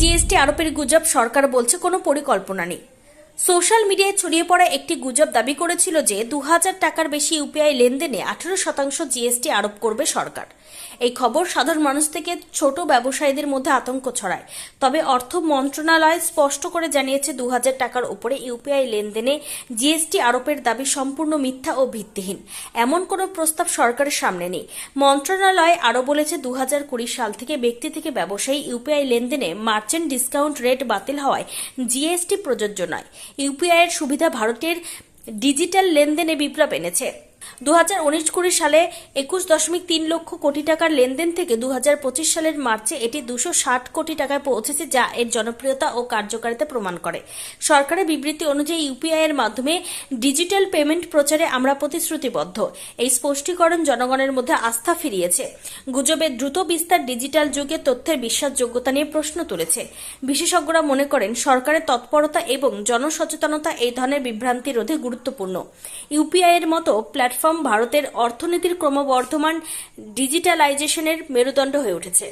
GST আরোপের গুজব সরকার বলছে কোনো পরিকল্পনা নেই। সোশ্যাল মিডিয়ায় ছড়িয়ে পড়া একটি গুজব দাবি করেছিল যে দু হাজার টাকার বেশি ইউপিআই লেনদেনে আঠারো শতাংশ জিএসটি আরোপ করবে সরকার। এই খবর সাধারণ মানুষ থেকে ছোট ব্যবসায়ীদের মধ্যে আতঙ্ক ছড়ায়। তবে অর্থ মন্ত্রণালয় স্পষ্ট করে জানিয়েছে দু হাজার টাকার উপরে ইউপিআই লেনদেনে জিএসটি আরোপের দাবি সম্পূর্ণ মিথ্যা ও ভিত্তিহীন। এমন কোনো প্রস্তাব সরকারের সামনে নেই। মন্ত্রণালয় আরও বলেছে দু হাজার কুড়ি সাল থেকে ব্যক্তি থেকে ব্যবসায়ী ইউপিআই লেনদেনে মার্চেন্ট ডিসকাউন্ট রেট বাতিল হওয়ায় জিএসটি প্রযোজ্য নয়। ইউপিআই এর সুবিধা ভারতের ডিজিটাল লেনদেনে বিপ্লব এনেছে। দু উনিশ কুড়ি সালে একুশ দশমিক তিন লক্ষ কোটি টাকার লেনদেন থেকে দু পঁচিশ সালের মার্চে এটি দুশো ষাট কোটি টাকায় পৌঁছেছে যা এর জনপ্রিয়তা ও কার্যকারিতা প্রমাণ করে। সরকারের বিবৃতি অনুযায়ী ইউপিআই এর মাধ্যমে ডিজিটাল পেমেন্ট প্রচারে আমরা প্রতিশ্রুতিবদ্ধ। এই স্পষ্টীকরণ জনগণের মধ্যে আস্থা ফিরিয়েছে। গুজবের দ্রুত বিস্তার ডিজিটাল যুগে তথ্যের বিশ্বাসযোগ্যতা নিয়ে প্রশ্ন তুলেছে। বিশেষজ্ঞরা মনে করেন, সরকারের তৎপরতা এবং জনসচেতনতা এই ধরনের বিভ্রান্তি রোধে গুরুত্বপূর্ণ। ইউপিআই এর মতো প্ল্যাটফর্ম ভারতের অর্থনীতির ক্রমবর্ধমান ডিজিটালাইজেশনের মেরুদণ্ড হয়ে উঠেছে।